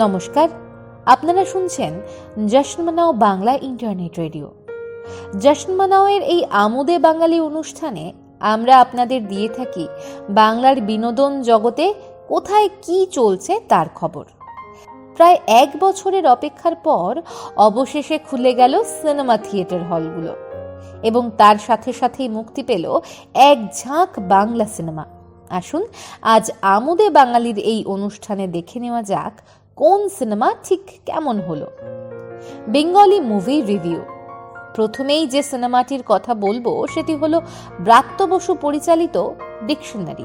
নমস্কার, আপনারা শুনছেন জশ্ন মানাও বাংলা ইন্টারনেট রেডিও। জশ্ন মানাওয়ের এই আমোদে বাঙালি অনুষ্ঠানে আমরা আপনাদের দিয়ে থাকি বাংলার বিনোদন জগতে কোথায় কি চলছে তার খবর। প্রায় এক বছরের অপেক্ষার পর অবশেষে খুলে গেল সিনেমা থিয়েটার হলগুলো এবং তার সাথে সাথেই মুক্তি পেল এক ঝাঁক বাংলা সিনেমা। আসুন, আজ আমোদে বাঙালির এই অনুষ্ঠানে দেখে নেওয়া যাক কোন সিনেমা ঠিক কেমন হলো? Bengali movie review. প্রথমেই যে সিনেমাটির কথা বলব, সেটি হলো ব্রাত্য বসু পরিচালিত ডিকশনারি।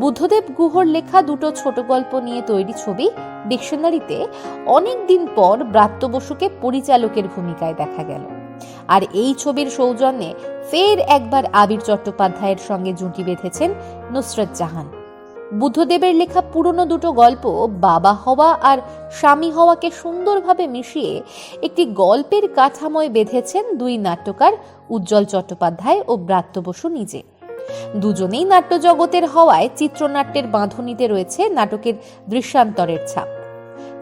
বুদ্ধদেব গুহর লেখা দুটো ছোট গল্প নিয়ে তৈরি ছবি ডিকশনারিতে অনেক দিন পর ব্রাত্য বসুকে পরিচালকের ভূমিকায় দেখা গেল। আর এই ছবির সৌজন্যে ফের একবার আবির চট্টোপাধ্যায়ের সঙ্গে জুটি বেঁধেছেন নুসরত জাহান। বুদ্ধদেবের লেখা পুরনো দুটো গল্প, বাবা হওয়া আর স্বামী হওয়াকে সুন্দরভাবে মিশিয়ে একটি গল্পের কাঠামোয় বেঁধেছেন দুই নাট্যকার উজ্জ্বল চট্টোপাধ্যায় ও ব্রাত্য বসু নিজে। দুজনেই নাট্যজগতের হওয়ায় চিত্রনাট্যের বাঁধনিতে রয়েছে নাটকের দৃশ্যান্তরের ছাপ।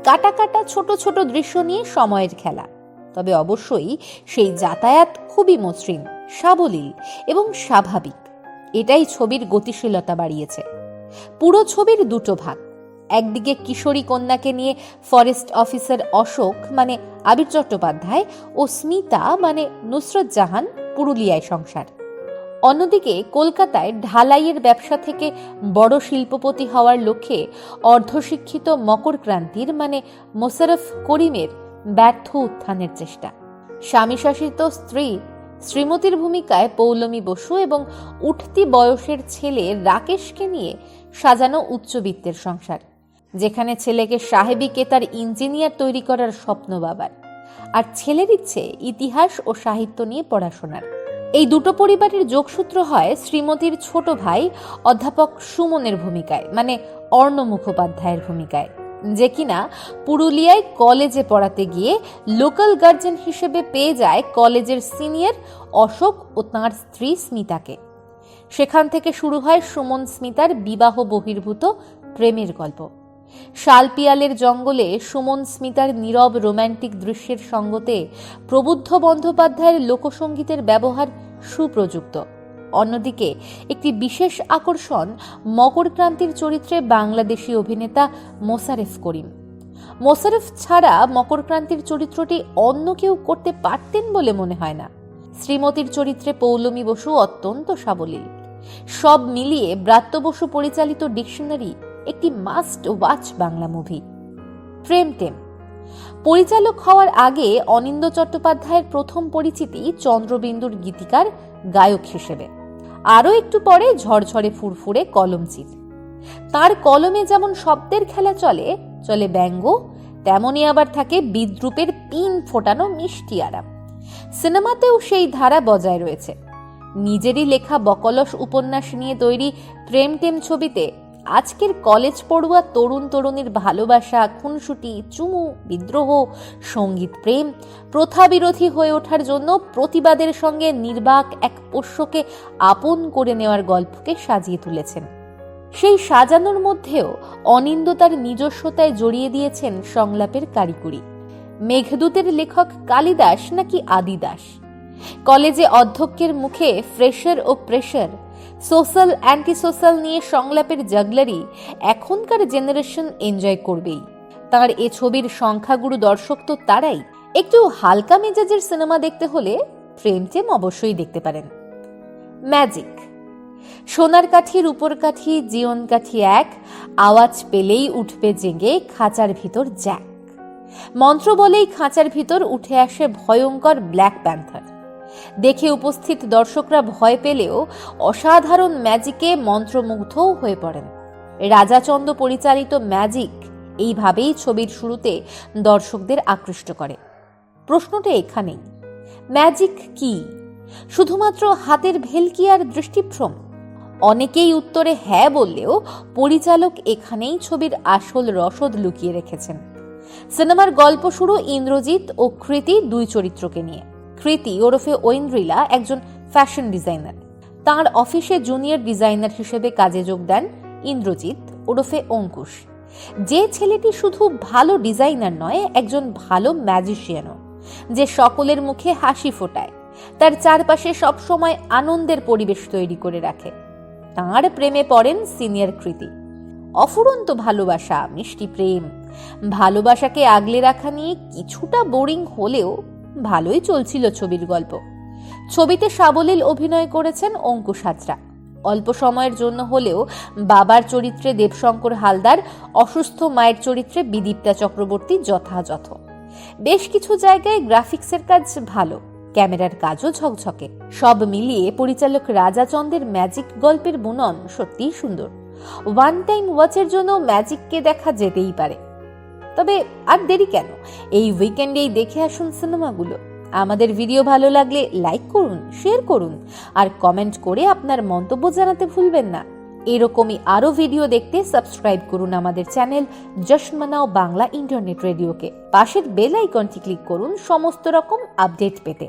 কাটা কাটা ছোট ছোট দৃশ্য নিয়ে সময়ের খেলা। তবে অবশ্যই সেই যাতায়াত খুবই মসৃণ, সাবলীল এবং স্বাভাবিক। এটাই ছবির গতিশীলতা বাড়িয়েছে। পুরো ছবির দুটো ভাগ। একদিকে কিশোরী কন্যাকে নিয়ে ফরেস্ট অফিসার অশোক মানে আবির চট্টোপাধ্যায়, ও স্মিতা মানে নুসরত জাহান, পুরুলিয়ায় সংসার। অন্যদিকে কলকাতায় ঢালাইয়ের ব্যবসা থেকে বড় শিল্পপতি হওয়ার লক্ষ্যে অর্ধশিক্ষিত মকর ক্রান্তির মানে মোশারফ করিমের ব্যর্থ উত্থানের চেষ্টা। স্বামী শাসিত স্ত্রী শ্রীমতীর ভূমিকায় পৌলমী বসু এবং উঠতি বয়সের ছেলে রাকেশকে নিয়ে সাজানো উচ্চবিত্তের সংসার, যেখানে ছেলেকে সাহেবী কেতার ইঞ্জিনিয়ার তৈরি করার স্বপ্ন বাবার। আর ছেলের ইচ্ছে ইতিহাস ও সাহিত্য নিয়ে পড়াশোনার। এই দুটো পরিবারের যোগসূত্র হয় শ্রীমতীর ছোট ভাই অধ্যাপক সুমনের ভূমিকায় মানে অর্ণ মুখোপাধ্যায়ের ভূমিকায়। যে কিনা পুরুলিয়ায় কলেজে পড়াতে গিয়ে লোকাল গার্জেন হিসেবে পেয়ে যায় কলেজের সিনিয়র অশোক ও তাঁর স্ত্রী স্মিতাকে। সেখান থেকে শুরু হয় সুমন স্মিতার বিবাহ বহির্ভূত প্রেমের গল্প। শালপিয়ালের জঙ্গলে সুমন স্মিতার নীরব রোম্যান্টিক দৃশ্যের সঙ্গতে প্রবুদ্ধ বন্দ্যোপাধ্যায়ের লোকসঙ্গীতের ব্যবহার সুপ্রযুক্ত। অন্যদিকে, একটি বিশেষ আকর্ষণ মকর ক্রান্তির চরিত্রে বাংলাদেশি অভিনেতা মোসারেফ করিম। মোশারেফ ছাড়া মকর ক্রান্তির চরিত্রটি অন্য কেউ করতে পারতেন বলে মনে হয় না। শ্রীমতীর চরিত্রে পৌলমী বসু অত্যন্ত সাবলীল। সব মিলিয়ে ব্রাত্য বসু পরিচালিত ডিকশনারি একটি must watch Bangla movie. Prem Tame. পরিচালক হওয়ার আগে অনিন্দ চট্টোপাধ্যায়ের প্রথম পরিচিতি চন্দ্রবিন্দুর গীতিকার গায়ক হিসেবে। আরও একটু পরে ঝরঝরে ফুরফুরে কলম কলমচির তার কলমে যেমন শব্দের খেলা চলে চলে ব্যঙ্গ, তেমনই আবার থাকে বিদ্রুপের পিন ফোটানো মিষ্টি আরাম। সিনেমাতেও সেই ধারা বজায় রয়েছে। নিজেরই লেখা বকলস উপন্যাস নিয়ে তৈরি প্রেম টেম ছবিতে আজকের কলেজ পড়ুয়া তরুণ তরুণীর ভালোবাসা, খুনসুটি, চুমু, বিদ্রোহ, সংগীত প্রেম, প্রথা বিরোধী হয়ে ওঠার জন্য প্রতিবাদের সঙ্গে নির্বাক এক পোষ্যকে আপন করে নেওয়ার গল্পকে সাজিয়ে তুলেছেন। সেই সাজানোর মধ্যেও অনিন্দ তার নিজস্বতায় জড়িয়ে দিয়েছেন সংলাপের কারিকুরি মেঘদূতের লেখক কালিদাস নাকি আদিদাস? কলেজে অধ্যক্ষের মুখে ফ্রেশার ও প্রেশার সোশ্যাল অ্যান্টি সোশ্যাল নিয়ে সংলাপের জাগলারি এখনকার জেনারেশন এনজয় করবেই। তার এ ছবির সংখ্যাগুরু দর্শক তো তারাই। একটু হালকা মেজাজের সিনেমা দেখতে হলে প্রেম টেম অবশ্যই দেখতে পারেন। ম্যাজিক সোনার কাঠি, রূপর কাঠি জীবন কাঠি এক, আওয়াজ পেলেই উঠবে জেগে খাঁচার ভিতর জ্যাক মন্ত্র বলেই খাঁচার ভিতর উঠে আসে ভয়ঙ্কর ব্ল্যাক প্যান্থার দেখে উপস্থিত দর্শকরা ভয় পেলেও অসাধারণ ম্যাজিকে মন্ত্রমুগ্ধও হয়ে পড়েন। রাজাচন্দ পরিচালিত ম্যাজিক এইভাবেই ছবির শুরুতে দর্শকদের আকৃষ্ট করে। প্রশ্নটা এখানেই, ম্যাজিক কি? শুধুমাত্র হাতের ভেলকি আর দৃষ্টিভ্রম? অনেকেই উত্তরে হ্যাঁ বললেও পরিচালক এখানেই ছবির আসল রসদ লুকিয়ে রেখেছেন। সিনেমার গল্প শুরু ইন্দ্রজিৎ ও কৃতি দুই চরিত্রকে নিয়ে। কৃতি ওরফে ঐন্দ্রিলা একজন ফ্যাশন ডিজাইনার তার অফিসে জুনিয়র ডিজাইনার হিসেবে কাজে যোগ দেন ইন্দ্রজিৎ ওরফে অঙ্কুশ। যে ছেলেটি শুধু ভালো ডিজাইনার নয়, একজন ভালো ম্যাজিশিয়ানও যে সকলের মুখে হাসি ফোটায়, তার চারপাশে সবসময় আনন্দের পরিবেশ তৈরি করে রাখে। তাঁর প্রেমে পড়েন সিনিয়র কৃতি। অফুরন্ত ভালোবাসা, মিষ্টি প্রেম। ভালোবাসাকে আগলে রাখা নিয়ে কিছুটা বোরিং হলেও ভালোই চলছিল ছবির গল্প। ছবিতে সাবলীল অভিনয় করেছেন অঙ্কুশ হাজরা অল্প সময়ের জন্য হলেও বাবার চরিত্রে দেবশঙ্কর হালদার, অসুস্থ মায়ের চরিত্রে বিদীপ্তা চক্রবর্তী যথাযথ। বেশ কিছু জায়গায় গ্রাফিক্সের কাজ ভালো, ক্যামেরার কাজও ঝকঝকে। সব মিলিয়ে পরিচালক রাজা চন্দের ম্যাজিক গল্পের বুনন সত্যিই সুন্দর। ওয়ান টাইম ওয়াচের জন্য ম্যাজিককে দেখা যেতেই পারে। তবে আর দেরি কেন? এই উইকেন্ডেই দেখে আসুন সিনেমাগুলো আমাদের ভিডিও ভালো লাগলে লাইক করুন শেয়ার করুন, আর কমেন্ট করে আপনার মন্তব্য জানাতে ভুলবেন না। এরকমই আরও ভিডিও দেখতে সাবস্ক্রাইব করুন আমাদের চ্যানেল জশমানাও বাংলা ইন্টারনেট রেডিওকে পাশের বেল আইকনটি ক্লিক করুন, সমস্ত রকম আপডেট পেতে।